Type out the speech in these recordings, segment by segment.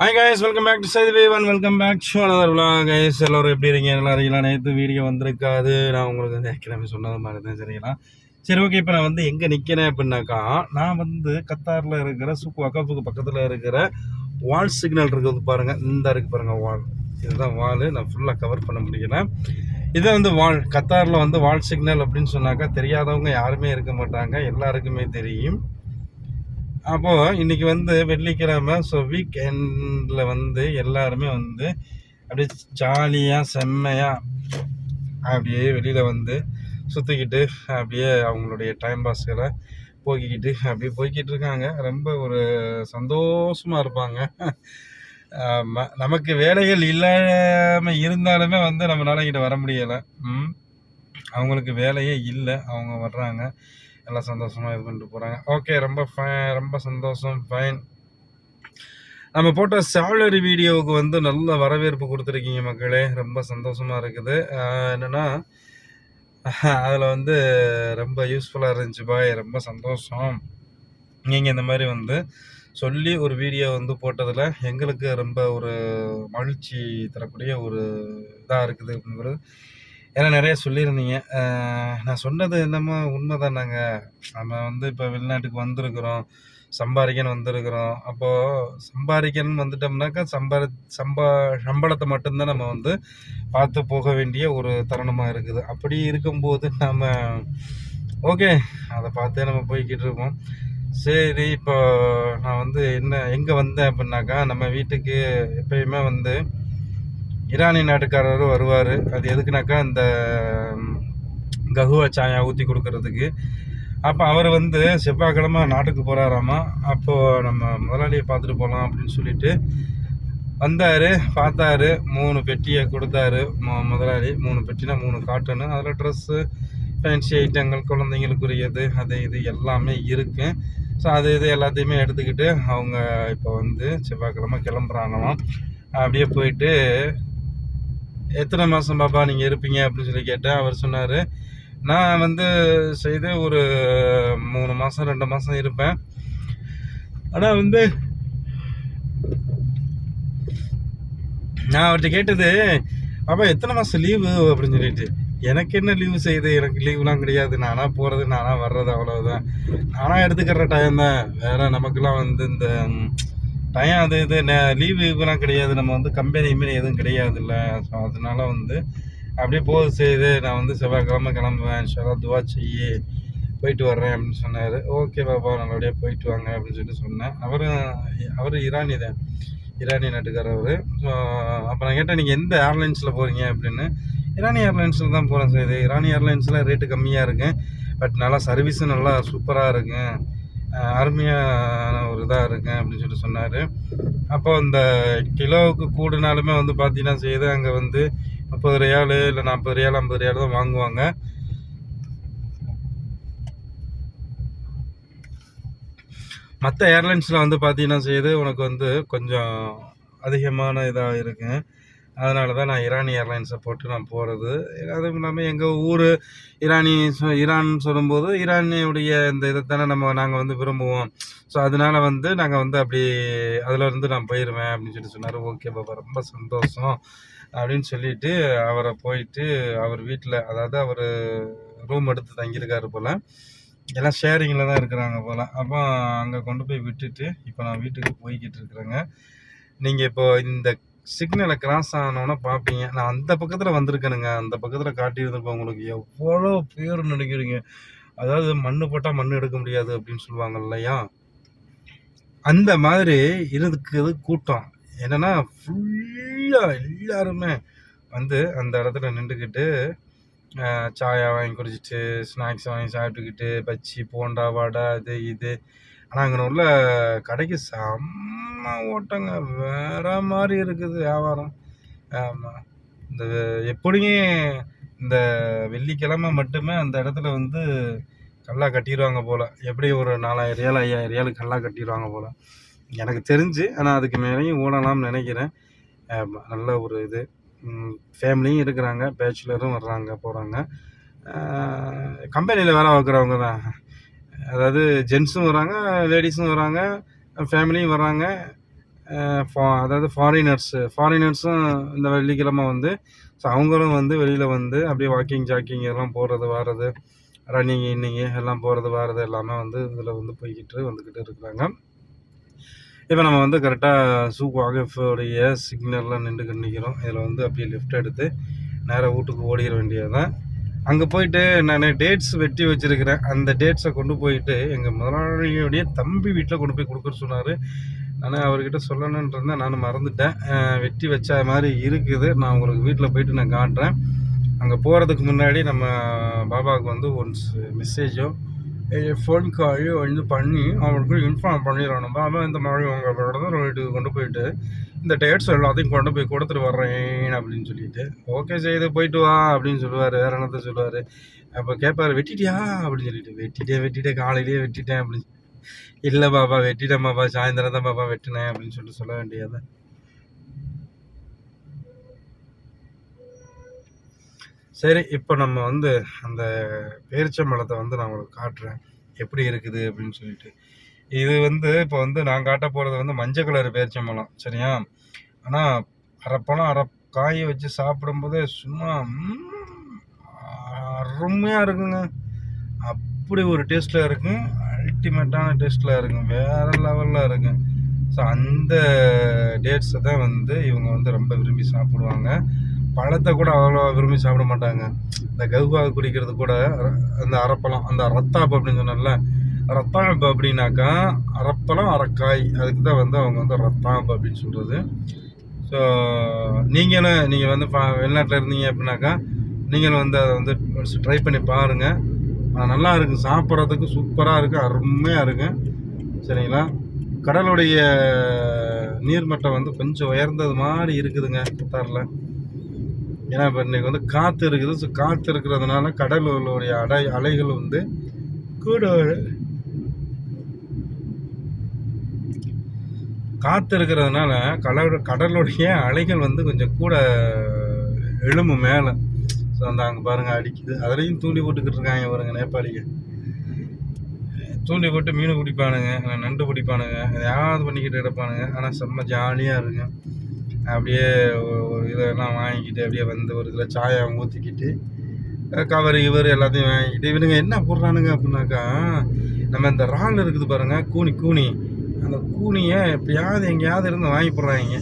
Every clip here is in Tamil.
Hi guys welcome back to சைது வேவன் வெல்கம் பேக் ஷோ அனதர் விழா கைஸ் எல்லோரும் எப்படி இருக்கீங்க? நல்லா இருக்கீங்களா? நேற்று வீடியோ வந்திருக்காது. நான் உங்களுக்கு வந்து ஏற்கனவே சொன்னது மாதிரி தான் சரிங்களா? சரி ஓகே இப்போ நான் வந்து எங்கே நிற்கிறேன் அப்படின்னாக்கா நான் வந்து கத்தாரில் இருக்கிற சுக்கு அக்காப்புக்கு பக்கத்தில் இருக்கிற வால் சிக்னல் இருக்குது பாருங்கள் இந்த இருக்கு பாருங்கள் வால் இதுதான் வால் நான் ஃபுல்லாக கவர் பண்ண முடியல. இது வந்து வால் கத்தாரில் வந்து வால் சிக்னல் அப்படின்னு சொன்னாக்கா தெரியாதவங்க யாருமே இருக்க மாட்டாங்க. எல்லாருக்குமே தெரியும். அப்போ இன்னைக்கு வந்து வெள்ளிக்கிழமை ஸோ வீக் எண்டில் வந்து எல்லாருமே வந்து அப்படியே ஜாலியாக செம்மையாக அப்படியே வெளியில் வந்து சுற்றிக்கிட்டு அப்படியே அவங்களுடைய டைம் பாஸ்களை போக்கிக்கிட்டு அப்படியே போய்கிட்டு இருக்காங்க. ரொம்ப ஒரு சந்தோஷமாக இருப்பாங்க. நமக்கு வேலைகள் இல்லாமல் இருந்தாலுமே வந்து நம்ம நாளைக்கிட்ட வர முடியலை. ம் அவங்களுக்கு வேலையே இல்லை அவங்க வர்றாங்க. எல்லாம் சந்தோஷமாக இது பண்ணிட்டு போகிறாங்க ஓகே ரொம்ப ஃபைன் ரொம்ப சந்தோஷம் ஃபைன் நம்ம போட்ட சேலரி வீடியோவுக்கு வந்து நல்ல வரவேற்பு கொடுத்துருக்கீங்க மக்களே. ரொம்ப சந்தோஷமாக இருக்குது. என்னென்னா அதில் வந்து ரொம்ப யூஸ்ஃபுல்லாக இருந்துச்சு பாய். ரொம்ப சந்தோஷம். நீங்கள் இந்த மாதிரி வந்து சொல்லி ஒரு வீடியோ வந்து போட்டதில் எங்களுக்கு ரொம்ப ஒரு மகிழ்ச்சி தரக்கூடிய ஒரு இதாக இருக்குது. அப்படிங்கிறது ஏன்னா நிறைய சொல்லியிருந்தீங்க. நான் சொன்னது என்னமோ உண்மைதானாங்க. நம்ம வந்து இப்போ வெளிநாட்டுக்கு வந்திருக்கிறோம் சம்பாதிக்கணும் வந்திருக்கிறோம். அப்போது சம்பாதிக்கணும்னு வந்துட்டோம்னாக்கா சம்பாதி சம்பா சம்பளத்தை மட்டும்தான் நம்ம வந்து பார்த்து போக வேண்டிய ஒரு தருணமாக இருக்குது. அப்படி இருக்கும்போது நாம் ஓகே அதை பார்த்தே நம்ம போய்கிட்டு இருக்கோம் சரி இப்போ நான் வந்து என்ன எங்கே வந்தேன் அப்படின்னாக்கா நம்ம வீட்டுக்கு எப்பயுமே வந்து ஈரானிய நாட்டுக்காரர் வருவார். அது எதுக்குனாக்கா இந்த கஹுவா ககுவா சாயா ஊற்றி கொடுக்கறதுக்கு. அப்போ அவர் வந்து செவ்வாய்க்கிழமை நாட்டுக்கு போகிறாராமா அப்போது நம்ம முதலாளியை பார்த்துட்டு போகலாம் அப்படின்னு சொல்லிட்டு வந்தார் பார்த்தாரு. மூணு பெட்டியை கொடுத்தாரு மு- முதலாளி. மூணு பெட்டினா மூணு காட்டனு அதில் ட்ரெஸ்ஸு ஃபேன்சி ஐட்டங்கள் குழந்தைங்களுக்குரியது அது இது எல்லாமே இருக்கு. ஸோ அது இது எல்லாத்தையுமே எடுத்துக்கிட்டு அவங்க இப்போ வந்து செவ்வாய்க்கிழமை கிளம்புறாங்களாம். அப்படியே போயிட்டு எத்தனை மாதம் பாப்பா நீங்கள் இருப்பீங்க அப்படின்னு சொல்லி கேட்டேன். அவர் சொன்னார் நான் வந்து செய்து ஒரு மூணு மாதம் ரெண்டு மாதம் இருப்பேன். ஆனால் வந்து நான் அவர்கிட்ட கேட்டது பாப்பா எத்தனை மாதம் லீவு அப்படின்னு சொல்லிட்டு எனக்கு என்ன லீவு செய்யுது எனக்கு லீவுலாம் கிடையாது. நானாக போகிறது நானாக வர்றது அவ்வளோதான் நானாக எடுத்துக்கிற டைம் தான். வேறு நமக்குலாம் வந்து இந்த டைம் அது இது லீவு இதுலாம் கிடையாது. நம்ம வந்து கம்பெனி இம்பெனி எதுவும் கிடையாது இல்லை ஸோ அதனால வந்து அப்படியே போது செய்யுது நான் வந்து செவ்வாய்க்கிழமை கிளம்புவேன். இன்ஷால்லா துவா செய்யி போயிட்டு வர்றேன் அப்படின்னு சொன்னார். ஓகே பாபா நல்லபடியாக போயிட்டு வாங்க அப்படின்னு சொல்லிட்டு சொன்னேன். அவரும் அவர் ஈரானி தான். ஈரானி நாட்டுக்காரர் அவர். ஸோ அப்போ நான் கேட்டேன் நீங்கள் எந்த ஏர்லைன்ஸில் போகிறீங்க அப்படின்னு. ஈரானி ஏர்லைன்ஸில் தான் போகிறேன் சார் இது ஈரானி ஏர்லைன்ஸில் ரேட்டு கம்மியாக இருக்கு. பட் நல்லா சர்வீஸும் நல்லா சூப்பராக இருக்குது அருமையான ஒரு இதாக இருக்கேன் அப்படின்னு சொல்லிட்டு சொன்னார். அப்போ அந்த கிலோவுக்கு கூடுனாலுமே வந்து பார்த்தீங்கன்னா செய்து அங்கே வந்து முப்பது ரியாலு இல்லை நாற்பது ரியால் ஐம்பது ரியால் தான் வாங்குவாங்க. மற்ற ஏர்லைன்ஸில் வந்து பார்த்தீங்கன்னா செய்து உனக்கு வந்து கொஞ்சம் அதிகமான இதாக இருக்குது அதனால தான் நான் ஈரானி ஏர்லைன்ஸை போட்டு நான் போகிறது அதுவும் இல்லாமல் எங்கள் ஊர் ஈரானி ஈரான் சொல்லும்போது ஈரானியுடைய இந்த இதைத்தானே நம்ம நாங்கள் வந்து விரும்புவோம். ஸோ அதனால வந்து நாங்கள் வந்து அப்படி அதில் இருந்து நான் போயிடுவேன் அப்படின்னு சொல்லி சொன்னார். ஓகே பாப்பா ரொம்ப சந்தோஷம் அப்படின்னு சொல்லிட்டு அவரை போயிட்டு அவர் வீட்டில் அதாவது அவர் ரூம் எடுத்து தங்கியிருக்காரு போல். எல்லாம் ஷேரிங்கில் தான் இருக்கிறாங்க போல். அப்போ அங்கே கொண்டு போய் விட்டுட்டு இப்போ நான் வீட்டுக்கு போய்கிட்டு இருக்கிறேங்க. நீங்கள் இப்போ இந்த சிக்னலை கிராஸ் ஆனோன்னே பார்ப்பீங்க. நான் அந்த பக்கத்தில் வந்திருக்கேனுங்க. அந்த பக்கத்தில் காட்டியிருந்திருப்பேன் உங்களுக்கு. எவ்வளோ பேர் நினைக்கிறீங்க. அதாவது மண்ணு போட்டால் மண் எடுக்க முடியாது அப்படின்னு சொல்லுவாங்க இல்லையா? அந்த மாதிரி இருக்குது கூட்டம். என்னென்னா ஃபுல்லாக எல்லாருமே வந்து அந்த இடத்துல நின்றுக்கிட்டு சாயா வாங்கி குடிச்சிட்டு ஸ்நாக்ஸ் வாங்கி சாப்பிட்டுக்கிட்டு பச்சி போண்டா வடை அது இது ஆனால் அங்கே உள்ள கடைக்கு செம்ம ஓட்டங்க. வேற மாதிரி இருக்குது வியாபாரம். ஆமாம் இந்த எப்படியும் இந்த வெள்ளிக்கிழமை மட்டுமே அந்த இடத்துல வந்து கல்லா கட்டிடுவாங்க போல். எப்படி ஒரு நாலாயிரம் ரியால் ஐயாயிரம் ரியாலுக்கு கல்லாக கட்டிடுவாங்க போல். எனக்கு தெரிஞ்சு ஆனால் அதுக்கு மேலேயும் ஓடலாம்னு நினைக்கிறேன். நல்ல ஒரு இது. ஃபேமிலியும் இருக்கிறாங்க பேச்சுலரும் வர்றாங்க போகிறாங்க கம்பெனியில் வேலை பார்க்குறவங்க தான். அதாவது ஜென்ஸும் வராங்க லேடிஸும் வராங்க ஃபேமிலியும் வராங்க. ஃபா- அதாவது ஃபாரினர்ஸு ஃபாரினர்ஸும் இந்த வெள்ளிக்கிழமை வந்து ஸோ அவங்களும் வந்து வெளியில் வந்து அப்படியே வாக்கிங் ஜாக்கிங் எல்லாம் போகிறது வர்றது ரன்னிங் இன்னிங்கு எல்லாம் போகிறது வர்றது எல்லாமே வந்து இதில் வந்து போய்கிட்டு வந்துக்கிட்டு இருக்கிறாங்க. இப்போ நம்ம வந்து கரெக்டாக சூக் வாகஃபுடைய சிக்னலில் நின்றுக்கிட்டு நிற்கிறோம் இதில் வந்து அப்படியே லெஃப்ட் எடுத்து நேராக வீட்டுக்கு ஓடிட வேண்டியது தான் அங்கே போயிட்டு நான் டேட்ஸ் வெட்டி வச்சுருக்கிறேன். அந்த டேட்ஸை கொண்டு போயிட்டு எங்கள் முதலாளியுடைய தம்பி வீட்டில் கொண்டு போய் கொடுக்குற சொன்னார். ஆனால் அவர்கிட்ட சொல்லணும்னு இருந்தேன் நான் மறந்துட்டேன் வெட்டி வச்ச மாதிரி இருக்குது. நான் உங்களுக்கு வீட்டில் போயிட்டு நான் காட்டுறேன் அங்கே போகிறதுக்கு முன்னாடி நம்ம பாபாவுக்கு வந்து ஒன்ஸ் மெசேஜோ ஃபோன் காலையோ வந்து பண்ணி அவங்களுக்கு இன்ஃபார்ம் பண்ணிடணும். அவன் இந்த மாதிரி உங்கள் வீட்டுக்கு கொண்டு போயிட்டு இந்த டேட்ஸ் எல்லாத்தையும் கொண்டு போய் கொடுத்துட்டு வர்றேன் அப்படின்னு சொல்லிட்டு ஓகே செய்து போயிட்டு வா அப்படின்னு சொல்லுவார். வேற என்னத்த சொல்லுவார்? அப்போ கேட்பாரு வெட்டிட்டியா? அப்படின்னு சொல்லிட்டு வெட்டிட்டேன் வெட்டிட்டேன் காலையிலேயே வெட்டிட்டேன் அப்படின்னு. இல்லை பாப்பா வெட்டிட்டேன் பாப்பா சாயந்தரம் தான் பாப்பா வெட்டினேன் அப்படின்னு சொல்லிட்டு சொல்ல வேண்டியதான் சரி இப்போ நம்ம வந்து அந்த பேரிச்சம்பழத்தை வந்து நான் உங்களுக்கு காட்டுறேன். எப்படி இருக்குது அப்படின்னு சொல்லிட்டு. இது வந்து இப்போ வந்து நான் காட்ட போகிறது வந்து மஞ்சள் கலர் பேரிச்சம்பழம் சரியா? ஆனால் அரைப்பழம் அரை காயை வச்சு சாப்பிடும்போதே சும்மா அருமையாக இருக்குங்க. அப்படி ஒரு டேஸ்ட்டில் இருக்கும் அல்டிமேட்டான டேஸ்ட்டில் இருக்கும் வேறு லெவலில் இருக்கும் ஸோ அந்த டேட்ஸை தான் வந்து இவங்க வந்து ரொம்ப விரும்பி சாப்பிடுவாங்க. பழத்தை கூட அவ்வளோ விரும்பி சாப்பிட மாட்டாங்க. இந்த கவுகா குடிக்கிறது கூட ர- அந்த அரப்பழம் அந்த ரத்தாப்பு அப்படின்னு சொன்னால ரத்தாம்பு அப்படின்னாக்கா அரப்பழம் அரைக்காய் அதுக்கு தான் வந்து அவங்க வந்து ரத்தாம்பு அப்படின்னு சொல்கிறது ஸோ நீங்களும் நீங்கள் வந்து பா வெளிநாட்டில் இருந்தீங்க அப்படின்னாக்கா நீங்களும் வந்து அதை வந்து ட்ரை பண்ணி பாருங்கள் நல்லா இருக்குது சாப்பிட்றதுக்கு சூப்பராக இருக்குது அருமையாக இருக்குது சரிங்களா? கடலுடைய நீர்மட்டம் வந்து கொஞ்சம் உயர்ந்தது மாதிரி இருக்குதுங்க கத்தாரில் ஏன்னா இப்போ இன்றைக்கி வந்து காற்று இருக்குது. ஸோ காற்று இருக்கிறதுனால கடலுடைய அலை அலைகள் வந்து கூட காற்று இருக்கிறதுனால கடல் கடலுடைய அலைகள் வந்து கொஞ்சம் கூட எழும்பு மேலே. ஸோ அந்த அங்கே பாருங்கள் அடிக்குது. அதுலேயும் தூண்டி போட்டுக்கிட்டு இருக்காங்க பாருங்கள் நேபாளிகள். தூண்டி போட்டு மீன் பிடிப்பானுங்க நண்டு பிடிப்பானுங்க எதையாவது பண்ணிக்கிட்டு கிடப்பானுங்க. ஆனால் செம்ம ஜாலியாக இருக்குங்க. அப்படியே ஒரு இதெல்லாம் வாங்கிக்கிட்டு அப்படியே வந்து ஒரு இதில் சாயம் ஊற்றிக்கிட்டு கவர் இவர் எல்லாத்தையும் வாங்கிக்கிட்டு இவனுங்க என்ன போடுறானுங்க அப்படின்னாக்கா நம்ம இந்த ரால் இருக்குது பாருங்க கூனி கூனி. அந்த கூனியை எப்படியாவது எங்கேயாவது இருந்து வாங்கி போடுறாங்க.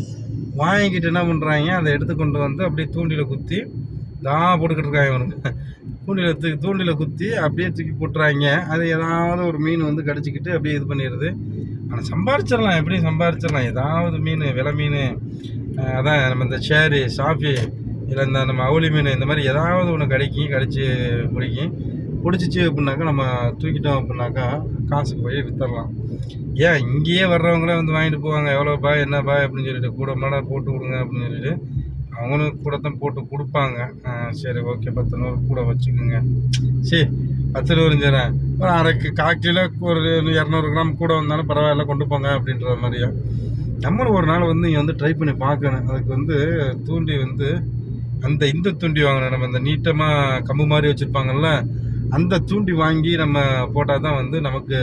வாங்கிக்கிட்டு என்ன பண்ணுறாங்க அதை எடுத்து கொண்டு வந்து அப்படியே தூண்டியில் குத்தி தான் போட்டுக்கிட்டு இருக்காங்க இவனுங்க. தூண்டில தூக்கி தூண்டியில் குத்தி அப்படியே தூக்கி போட்டுறாங்க. அது ஏதாவது ஒரு மீன் வந்து கடிச்சிக்கிட்டு அப்படியே இது பண்ணிடுது. ஆனால் சம்பாரிச்சிடலாம் எப்படி சம்பாரிச்சிடலாம். ஏதாவது மீன் விலை மீன் அதான் நம்ம இந்த சேரு சாஃபி இல்லை இந்த நம்ம அவுளி மீன் இந்த மாதிரி ஏதாவது ஒன்று கிடைக்கும் கிடச்சி பிடிக்கும் பிடிச்சிச்சு அப்படின்னாக்கா நம்ம தூக்கிட்டோம் அப்படின்னாக்கா காசுக்கு போய் விற்றுடலாம் ஏன்? இங்கேயே வர்றவங்களே வந்து வாங்கிட்டு போவாங்க. எவ்வளோப்பா என்னப்பா அப்படின்னு சொல்லிட்டு கூட மாட போட்டு கொடுங்க அப்படின்னு சொல்லிட்டு அவங்களும் கூட தான் போட்டு கொடுப்பாங்க. ஆ, சரி ஓகே பத்து நூறு கூட வச்சுக்கோங்க. சரி பத்து நூறு சரிறேன் ஒரு அரை கால் கிலோ ஒரு இரநூறு கிராம் கூட வந்தாலும் பரவாயில்ல கொண்டு போங்க அப்படின்ற மாதிரியா? நம்மளும் ஒரு நாள் வந்து இங்கே வந்து ட்ரை பண்ணி பார்க்கணும். அதுக்கு வந்து தூண்டி வந்து அந்த இந்த தூண்டி வாங்கணும் நம்ம இந்த நீட்டமாக கம்பு மாதிரி வச்சுருப்பாங்கல்ல அந்த தூண்டி வாங்கி நம்ம போட்டால் தான் வந்து நமக்கு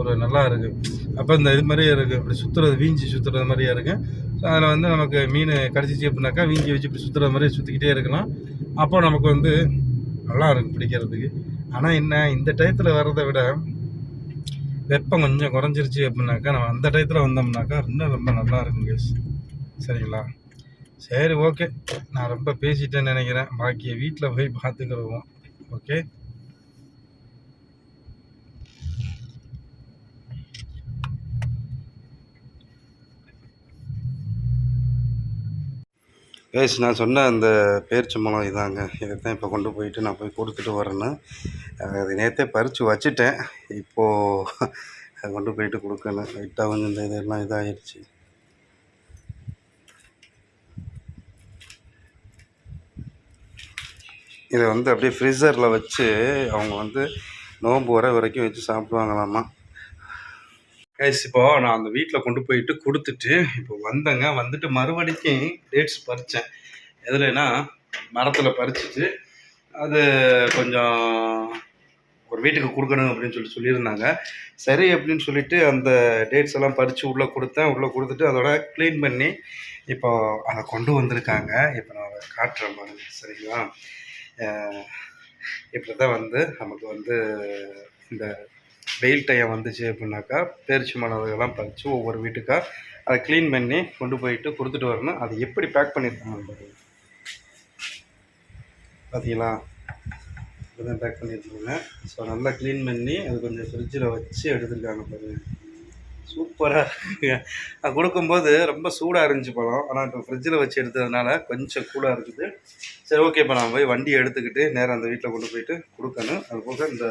ஒரு நல்லா இருக்குது அப்போ இந்த இது மாதிரியே இருக்குது இப்படி சுற்றுறது வீஞ்சி சுற்றுறது மாதிரியே இருக்குது ஸோ அதில் வந்து நமக்கு மீன் கிடச்சிச்சு அப்படின்னாக்கா வீஞ்சி வச்சு இப்படி சுற்றுற மாதிரியே சுற்றிக்கிட்டே இருக்கலாம். அப்போ நமக்கு வந்து நல்லா இருக்கும் பிடிக்கிறதுக்கு. ஆனால் என்ன இந்த டயத்தில் வர்றதை விட வெப்பம் கொஞ்சம் குறைஞ்சிருச்சு அப்படின்னாக்கா நம்ம அந்த டயத்தில் வந்தோம்னாக்கா இன்னும் ரொம்ப நல்லா இருக்கும் கேஸ் சரிங்களா? சரி ஓகே நான் ரொம்ப பேசிட்டேன்னு நினைக்கிறேன். பாக்கியை வீட்டில் போய் பார்த்துக்கிடுவோம் ஓகே பேஸ் நான் சொன்ன அந்த பேரிச்சம்பழம் இதாங்க. இதை தான் இப்போ கொண்டு போயிட்டு நான் போய் கொடுத்துட்டு வரேன்னு. அது நேற்றே பறித்து வச்சுட்டேன். இப்போது அதை கொண்டு போயிட்டு கொடுக்கணும். லைட்டாக கொஞ்சம் இந்த இதெல்லாம் இதாகிடுச்சு. இதை வந்து அப்படியே ஃப்ரீசரில் வச்சு அவங்க வந்து நோன்பு வர வரைக்கும் வச்சு சாப்பிடுவாங்களாமா கைஸ் இப்போ நான் அந்த வீட்டில் கொண்டு போயிட்டு கொடுத்துட்டு இப்போ வந்தேங்க. வந்துட்டு மறுபடிக்கும் டேட்ஸ் பறித்தேன் எதுலனா மரத்தில் பறிச்சிட்டு அது கொஞ்சம் ஒரு வீட்டுக்கு கொடுக்கணும் அப்படின்னு சொல்லி சொல்லியிருந்தாங்க. சரி அப்படின்னு சொல்லிட்டு அந்த டேட்ஸ் எல்லாம் பறித்து உள்ளே கொடுத்தேன். உள்ளே கொடுத்துட்டு அதோட க்ளீன் பண்ணி இப்போ அதை கொண்டு வந்திருக்காங்க. இப்போ நான் அதை காட்டுறேன் பாருங்க சரிங்களா? இப்படி தான் வந்து நமக்கு வந்து இந்த வெயில் டைம் வந்துச்சு அப்படின்னாக்கா பேரிச்சி மலர்கள்லாம் பறித்து ஒவ்வொரு வீட்டுக்காக அதை க்ளீன் பண்ணி கொண்டு போயிட்டு கொடுத்துட்டு வரணும். அது எப்படி பேக் பண்ணியிருக்காங்க பாருங்க. பார்த்தீங்களா இப்படிதான் பேக் பண்ணியிருக்காங்க. ஸோ நல்லா க்ளீன் பண்ணி அது கொஞ்சம் ஃப்ரிட்ஜில் வச்சு எடுத்துருக்காங்க பாருங்க. சூப்பராக இருக்குங்க. கொடுக்கும்போது ரொம்ப சூடாக இருந்துச்சு பழம். ஆனால் இப்போ ஃப்ரிட்ஜில் வச்சு எடுத்ததுனால கொஞ்சம் கூலாக இருக்குது. சரி ஓகே இப்போ நான் போய் வண்டி எடுத்துக்கிட்டு நேராக அந்த வீட்டில் கொண்டு போயிட்டு கொடுக்கணும். அதுபோக இந்த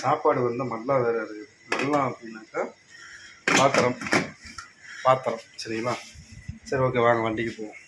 சாப்பாடு வந்து மல்லா வேறு இருக்குது மல்லா அப்படின்னாக்கா பாத்திரம் பாத்திரம் சரிங்களா? சரி ஓகே வாங்க வண்டிக்கு போவோம்.